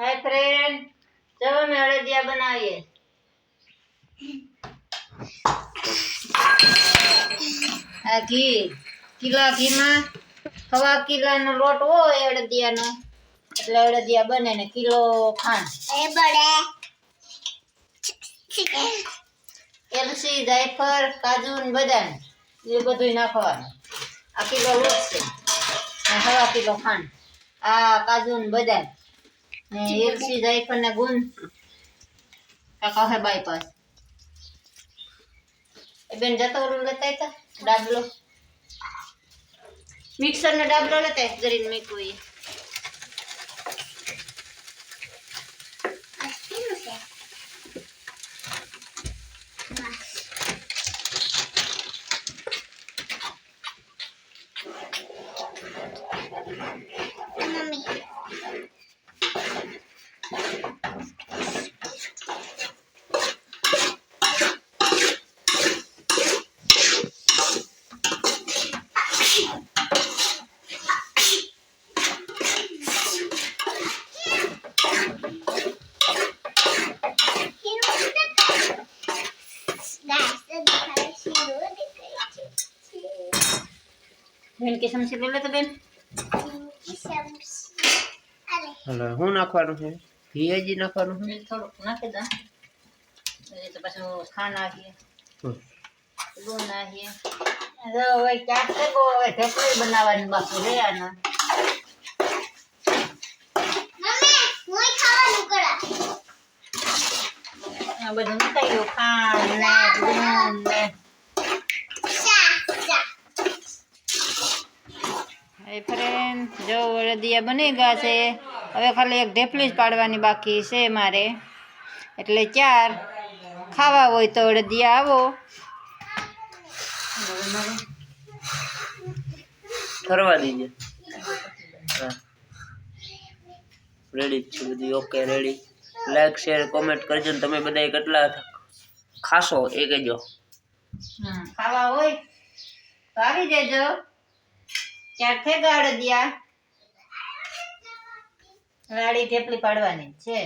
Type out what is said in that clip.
હાય friend ચલો અમે અડદિયા બનાવીએ. આ ઘી. કિલા ઘીમાં સવા કિલાનો લોટ હોય અડદિયાનો. એટલે અડદિયા બને ને કિલો ખાંડ. એલસી જાયફળ કાજુ ને બદામ. એ બધું નાખવાનું. આ કિલો લોટ છે. સવા કિલો ખાંડ. આ કાજુ ને બદામ. ને એલસી જાયફળ ને ગુંદ કાકા હે બાયપાસ એ બેન જતો ઓલું લેતા હતા ડાબલો. મિક્સર ને ડાબલો લેતા જરીને મૂકવું એ બેન કે સમસી લે લે તો બેન એટલે શું નાખવાનું છે ઘી હજી નાખવાનું છે થોડુંક નાખી દા તો પાછું ખાંડ નાખીએ. ગુણ નાખીએ હવે ચાટ થયો હવે ઢેકળી બનાવવાની બાકી રે બધું મુકાઈ ગયું ખાંડ ને ગુણ ને એ ફ્રેન્ડ જો અડદિયા બની ગયા છે. હવે ખાલી એક ઢેફલી જ પાડવાની બાકી છે મારે. એટલે ચાર. ખાવા હોય તો વળદિયા આવો. ફરવા દીજે. રેડી છે બધી. Okay ready like share comment કરજો ને તમે બધા કેટલા ખાશો એ કહેજો. ખાવા હોય તો આવી જજો. ચાર ગાળ દિયા રાડી ઢેપલી પાડવાની છે.